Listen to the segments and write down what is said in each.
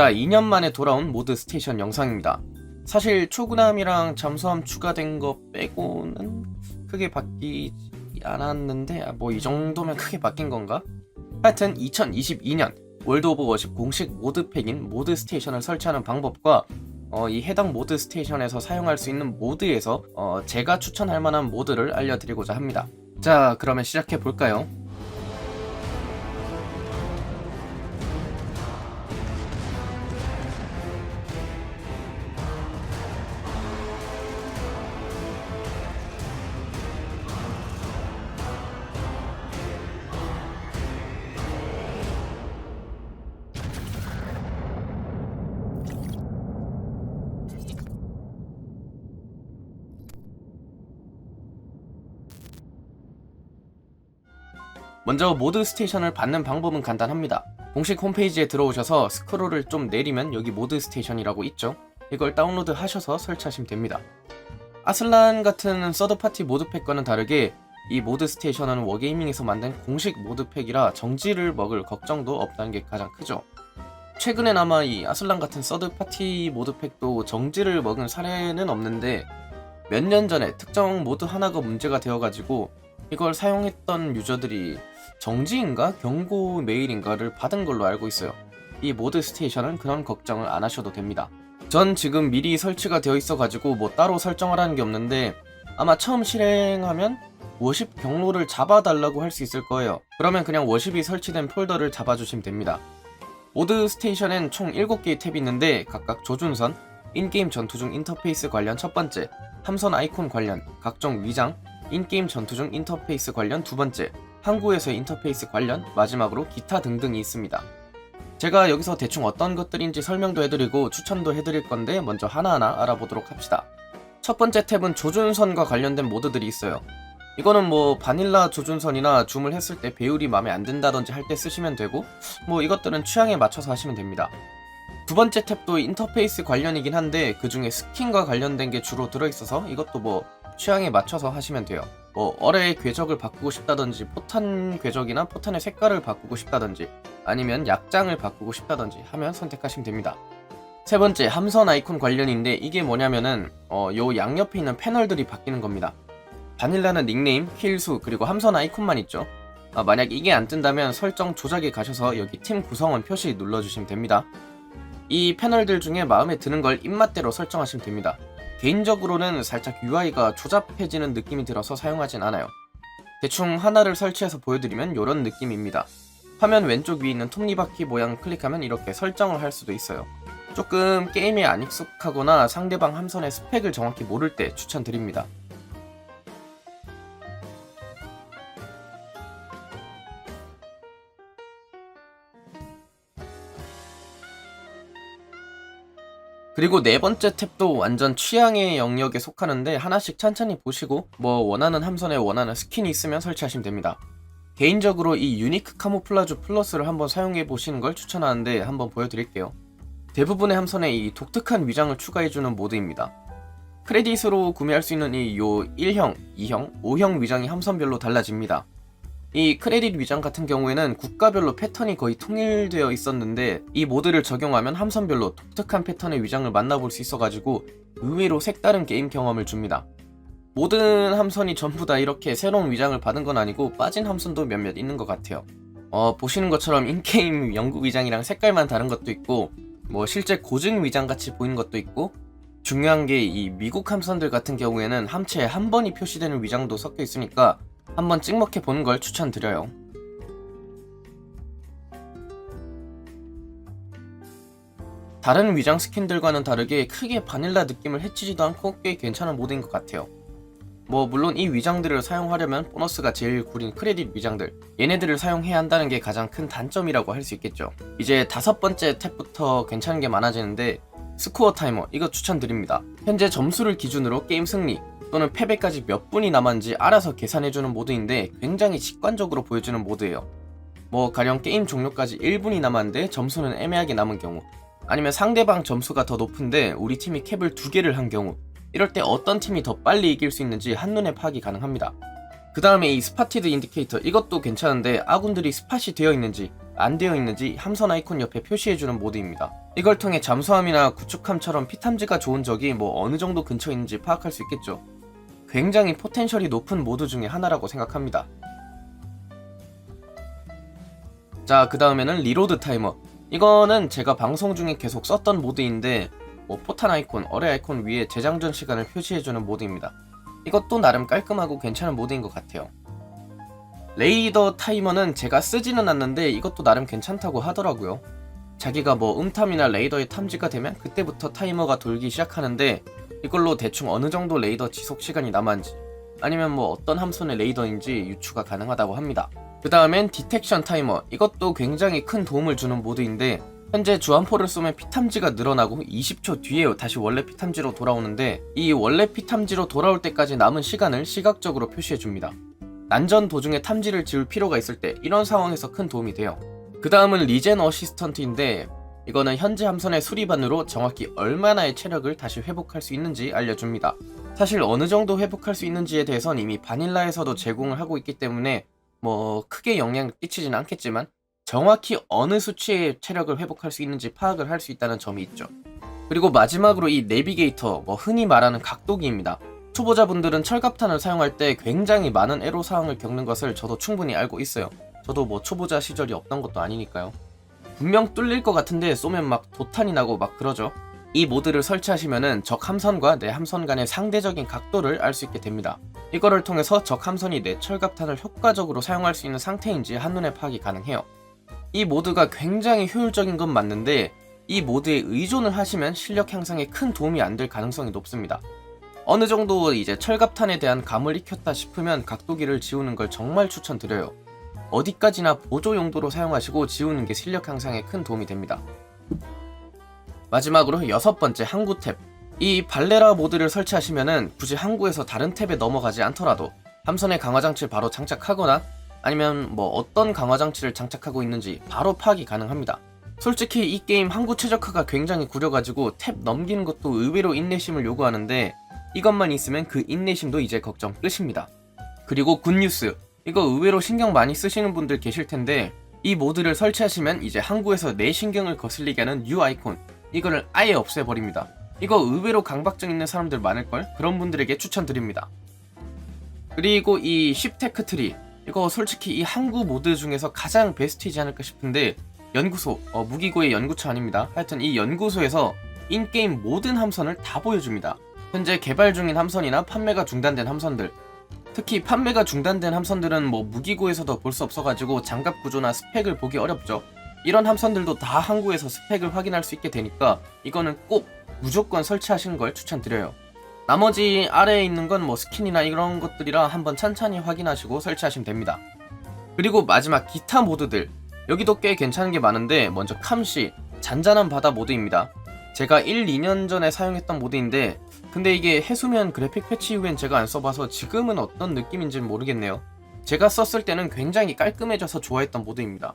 자, 2년 만에 돌아온 모드 스테이션 영상입니다. 사실 초구남이랑 잠수함 추가된 거 빼고는 크게 바뀌지 않았는데 뭐 이 정도면 크게 바뀐 건가? 하여튼 2022년 월드 오브 워십 공식 모드팩인 모드 스테이션을 설치하는 방법과 어, 이 해당 모드 스테이션에서 사용할 수 있는 모드에서 어, 제가 추천할 만한 모드를 알려드리고자 합니다. 자, 그러면 시작해 볼까요? 먼저 모드 스테이션을 받는 방법은 간단합니다. 공식 홈페이지에 들어오셔서 스크롤을 좀 내리면 여기 모드 스테이션이라고 있죠. 이걸 다운로드 하셔서 설치하시면 됩니다. 아슬란 같은 서드파티 모드팩과는 다르게 이 모드 스테이션은 워게이밍에서 만든 공식 모드팩이라 정지를 먹을 걱정도 없다는 게 가장 크죠. 최근에나마 이 아슬란 같은 서드파티 모드팩도 정지를 먹은 사례는 없는데 몇 년 전에 특정 모드 하나가 문제가 되어가지고 이걸 사용했던 유저들이 정지인가 경고 메일인가를 받은 걸로 알고 있어요. 이 모드 스테이션은 그런 걱정을 안 하셔도 됩니다. 전 지금 미리 설치가 되어 있어가지고 뭐 따로 설정하라는 게 없는데 아마 처음 실행하면 워십 경로를 잡아달라고 할 수 있을 거예요. 그러면 그냥 워십이 설치된 폴더를 잡아주시면 됩니다. 모드 스테이션엔 총 7개의 탭이 있는데 각각 조준선, 인게임 전투 중 인터페이스 관련 첫 번째, 함선 아이콘 관련, 각종 위장, 인게임 전투 중 인터페이스 관련 두 번째, 항구에서의 인터페이스 관련, 마지막으로 기타 등등이 있습니다. 제가 여기서 대충 어떤 것들인지 설명도 해드리고 추천도 해드릴 건데 먼저 하나하나 알아보도록 합시다. 첫 번째 탭은 조준선과 관련된 모드들이 있어요. 이거는 뭐 바닐라 조준선이나 줌을 했을 때 배율이 마음에 안 든다든지 할 때 쓰시면 되고 뭐 이것들은 취향에 맞춰서 하시면 됩니다. 두 번째 탭도 인터페이스 관련이긴 한데 그 중에 스킨과 관련된 게 주로 들어있어서 이것도 뭐 취향에 맞춰서 하시면 돼요. 뭐 어뢰의 궤적을 바꾸고 싶다든지 포탄 궤적이나 포탄의 색깔을 바꾸고 싶다든지 아니면 약장을 바꾸고 싶다든지 하면 선택하시면 됩니다. 세 번째 함선 아이콘 관련인데 이게 뭐냐면은 어, 요 양옆에 있는 패널들이 바뀌는 겁니다. 바닐라는 닉네임, 킬수 그리고 함선 아이콘만 있죠. 아, 만약 이게 안 뜬다면 설정 조작에 가셔서 여기 팀 구성원 표시 눌러주시면 됩니다. 이 패널들 중에 마음에 드는 걸 입맛대로 설정하시면 됩니다. 개인적으로는 살짝 UI가 조잡해지는 느낌이 들어서 사용하진 않아요. 대충 하나를 설치해서 보여드리면 이런 느낌입니다. 화면 왼쪽 위에 있는 톱니바퀴 모양 클릭하면 이렇게 설정을 할 수도 있어요. 조금 게임에 안 익숙하거나 상대방 함선의 스펙을 정확히 모를 때 추천드립니다. 그리고 네 번째 탭도 완전 취향의 영역에 속하는데 하나씩 천천히 보시고 뭐 원하는 함선에 원하는 스킨이 있으면 설치하시면 됩니다. 개인적으로 이 유니크 카모플라주 플러스를 한번 사용해 보시는 걸 추천하는데 한번 보여드릴게요. 대부분의 함선에 이 독특한 위장을 추가해주는 모드입니다. 크레딧으로 구매할 수 있는 이 요 1형, 2형, 5형 위장이 함선별로 달라집니다. 이 크레딧 위장 같은 경우에는 국가별로 패턴이 거의 통일되어 있었는데 이 모드를 적용하면 함선별로 독특한 패턴의 위장을 만나볼 수 있어가지고 의외로 색다른 게임 경험을 줍니다. 모든 함선이 전부 다 이렇게 새로운 위장을 받은 건 아니고 빠진 함선도 몇몇 있는 것 같아요. 어, 보시는 것처럼 인게임 영국 위장이랑 색깔만 다른 것도 있고 뭐 실제 고증 위장 같이 보이는 것도 있고 중요한 게 이 미국 함선들 같은 경우에는 함체에 한 번이 표시되는 위장도 섞여 있으니까 한번 찍먹해 보는 걸 추천드려요. 다른 위장 스킨들과는 다르게 크게 바닐라 느낌을 해치지도 않고 꽤 괜찮은 모드인 것 같아요. 뭐 물론 이 위장들을 사용하려면 보너스가 제일 구린 크레딧 위장들 얘네들을 사용해야 한다는 게 가장 큰 단점이라고 할 수 있겠죠. 이제 다섯 번째 탭부터 괜찮은 게 많아지는데 스코어 타이머 이거 추천드립니다. 현재 점수를 기준으로 게임 승리 또는 패배까지 몇 분이 남았는지 알아서 계산해주는 모드인데 굉장히 직관적으로 보여주는 모드예요. 뭐 가령 게임 종료까지 1분이 남았는데 점수는 애매하게 남은 경우 아니면 상대방 점수가 더 높은데 우리 팀이 캡을 두 개를 한 경우 이럴 때 어떤 팀이 더 빨리 이길 수 있는지 한눈에 파악이 가능합니다. 그 다음에 이 스파티드 인디케이터 이것도 괜찮은데 아군들이 스팟이 되어 있는지 안 되어 있는지 함선 아이콘 옆에 표시해주는 모드입니다. 이걸 통해 잠수함이나 구축함처럼 피탐지가 좋은 적이 뭐 어느 정도 근처에 있는지 파악할 수 있겠죠. 굉장히 포텐셜이 높은 모드 중에 하나라고 생각합니다. 자, 그 다음에는 리로드 타이머. 이거는 제가 방송 중에 계속 썼던 모드인데, 뭐 포탄 아이콘, 어뢰 아이콘 위에 재장전 시간을 표시해주는 모드입니다. 이것도 나름 깔끔하고 괜찮은 모드인 것 같아요. 레이더 타이머는 제가 쓰지는 않는데 이것도 나름 괜찮다고 하더라고요. 자기가 뭐 음탐이나 레이더에 탐지가 되면 그때부터 타이머가 돌기 시작하는데 이걸로 대충 어느 정도 레이더 지속 시간이 남았는지 아니면 뭐 어떤 함선의 레이더인지 유추가 가능하다고 합니다. 그 다음엔 디텍션 타이머 이것도 굉장히 큰 도움을 주는 모드인데 현재 주안포를 쏘면 피탐지가 늘어나고 20초 뒤에 다시 원래 피탐지로 돌아오는데 이 원래 피탐지로 돌아올 때까지 남은 시간을 시각적으로 표시해 줍니다. 난전 도중에 탐지를 지울 필요가 있을 때 이런 상황에서 큰 도움이 돼요. 그 다음은 리젠 어시스턴트인데 이거는 현재 함선의 수리반으로 정확히 얼마나의 체력을 다시 회복할 수 있는지 알려줍니다. 사실 어느 정도 회복할 수 있는지에 대해선 이미 바닐라에서도 제공을 하고 있기 때문에 뭐 크게 영향을 끼치진 않겠지만 정확히 어느 수치의 체력을 회복할 수 있는지 파악을 할 수 있다는 점이 있죠. 그리고 마지막으로 이 내비게이터, 뭐 흔히 말하는 각도기입니다. 초보자분들은 철갑탄을 사용할 때 굉장히 많은 애로사항을 겪는 것을 저도 충분히 알고 있어요. 저도 뭐 초보자 시절이 없던 것도 아니니까요. 분명 뚫릴 것 같은데 쏘면 막 도탄이 나고 막 그러죠. 이 모드를 설치하시면은 적 함선과 내 함선 간의 상대적인 각도를 알 수 있게 됩니다. 이거를 통해서 적 함선이 내 철갑탄을 효과적으로 사용할 수 있는 상태인지 한눈에 파악이 가능해요. 이 모드가 굉장히 효율적인 건 맞는데 이 모드에 의존을 하시면 실력 향상에 큰 도움이 안 될 가능성이 높습니다. 어느 정도 이제 철갑탄에 대한 감을 익혔다 싶으면 각도기를 지우는 걸 정말 추천드려요. 어디까지나 보조 용도로 사용하시고 지우는 게 실력 향상에 큰 도움이 됩니다. 마지막으로 여섯 번째 항구 탭. 이 발레라 모드를 설치하시면은 굳이 항구에서 다른 탭에 넘어가지 않더라도 함선의 강화 장치를 바로 장착하거나 아니면 뭐 어떤 강화 장치를 장착하고 있는지 바로 파악이 가능합니다. 솔직히 이 게임 항구 최적화가 굉장히 구려가지고 탭 넘기는 것도 의외로 인내심을 요구하는데 이것만 있으면 그 인내심도 이제 걱정 끝입니다. 그리고 굿뉴스. 이거 의외로 신경 많이 쓰시는 분들 계실 텐데 이 모드를 설치하시면 이제 항구에서 내 신경을 거슬리게 하는 U 아이콘 이거를 아예 없애버립니다. 이거 의외로 강박증 있는 사람들 많을걸? 그런 분들에게 추천드립니다. 그리고 이 쉽테크 트리 이거 솔직히 이 항구 모드 중에서 가장 베스트이지 않을까 싶은데 연구소, 어, 무기고의 연구처 아닙니다. 하여튼 이 연구소에서 인게임 모든 함선을 다 보여줍니다. 현재 개발 중인 함선이나 판매가 중단된 함선들 특히 판매가 중단된 함선들은 뭐 무기고에서도 볼 수 없어가지고 장갑 구조나 스펙을 보기 어렵죠. 이런 함선들도 다 항구에서 스펙을 확인할 수 있게 되니까 이거는 꼭 무조건 설치하시는 걸 추천드려요. 나머지 아래에 있는 건 뭐 스킨이나 이런 것들이라 한번 천천히 확인하시고 설치하시면 됩니다. 그리고 마지막 기타 모드들 여기도 꽤 괜찮은 게 많은데 먼저 캄시 잔잔한 바다 모드입니다. 제가 1, 2년 전에 사용했던 모드인데 근데 이게 해수면 그래픽 패치 이후엔 제가 안 써봐서 지금은 어떤 느낌인지는 모르겠네요. 제가 썼을 때는 굉장히 깔끔해져서 좋아했던 모드입니다.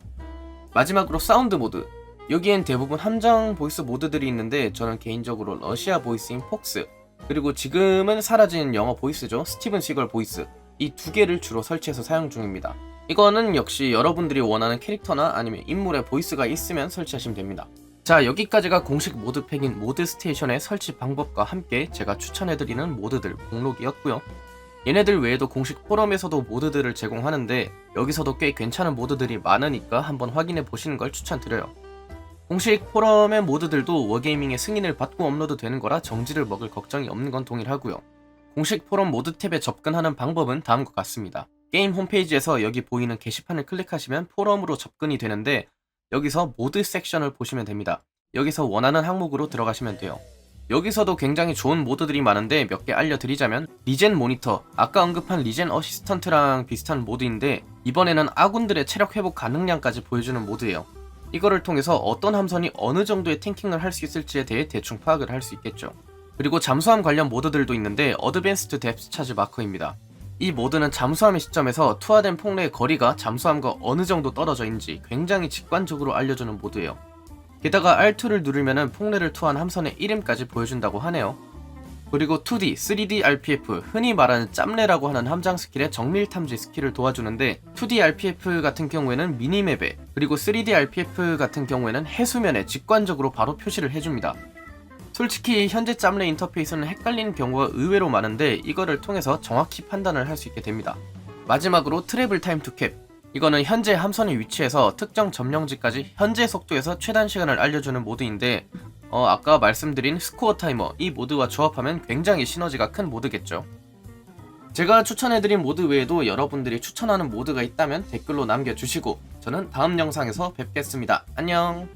마지막으로 사운드 모드. 여기엔 대부분 함정 보이스 모드들이 있는데 저는 개인적으로 러시아 보이스인 폭스 그리고 지금은 사라진 영어 보이스죠. 스티븐 시걸 보이스. 이 두 개를 주로 설치해서 사용 중입니다. 이거는 역시 여러분들이 원하는 캐릭터나 아니면 인물의 보이스가 있으면 설치하시면 됩니다. 자 여기까지가 공식 모드 팩인 모드 스테이션의 설치 방법과 함께 제가 추천해드리는 모드들 목록이었고요. 얘네들 외에도 공식 포럼에서도 모드들을 제공하는데 여기서도 꽤 괜찮은 모드들이 많으니까 한번 확인해 보시는 걸 추천드려요. 공식 포럼의 모드들도 워게이밍의 승인을 받고 업로드 되는 거라 정지를 먹을 걱정이 없는 건 동일하고요. 공식 포럼 모드 탭에 접근하는 방법은 다음과 같습니다. 게임 홈페이지에서 여기 보이는 게시판을 클릭하시면 포럼으로 접근이 되는데 여기서 모드 섹션을 보시면 됩니다. 여기서 원하는 항목으로 들어가시면 돼요. 여기서도 굉장히 좋은 모드들이 많은데 몇 개 알려드리자면 리젠 모니터 아까 언급한 리젠 어시스턴트랑 비슷한 모드인데 이번에는 아군들의 체력 회복 가능량까지 보여주는 모드예요. 이거를 통해서 어떤 함선이 어느 정도의 탱킹을 할 수 있을지에 대해 대충 파악을 할 수 있겠죠. 그리고 잠수함 관련 모드들도 있는데 어드밴스드 뎁스 차지 마커입니다. 이 모드는 잠수함의 시점에서 투하된 폭래의 거리가 잠수함과 어느 정도 떨어져 있는지 굉장히 직관적으로 알려주는 모드예요. 게다가 R2를 누르면 폭래를 투한 함선의 이름까지 보여준다고 하네요. 그리고 2D, 3D RPF, 흔히 말하는 짬내라고 하는 함장 스킬의 정밀 탐지 스킬을 도와주는데 2D RPF 같은 경우에는 미니맵에 그리고 3D RPF 같은 경우에는 해수면에 직관적으로 바로 표시를 해줍니다. 솔직히 현재 짬내 인터페이스는 헷갈리는 경우가 의외로 많은데 이거를 통해서 정확히 판단을 할 수 있게 됩니다. 마지막으로 트래블 타임 투 캡. 이거는 현재 함선의 위치에서 특정 점령지까지 현재 속도에서 최단 시간을 알려주는 모드인데 어, 아까 말씀드린 스코어 타이머 이 모드와 조합하면 굉장히 시너지가 큰 모드겠죠. 제가 추천해드린 모드 외에도 여러분들이 추천하는 모드가 있다면 댓글로 남겨주시고 저는 다음 영상에서 뵙겠습니다. 안녕!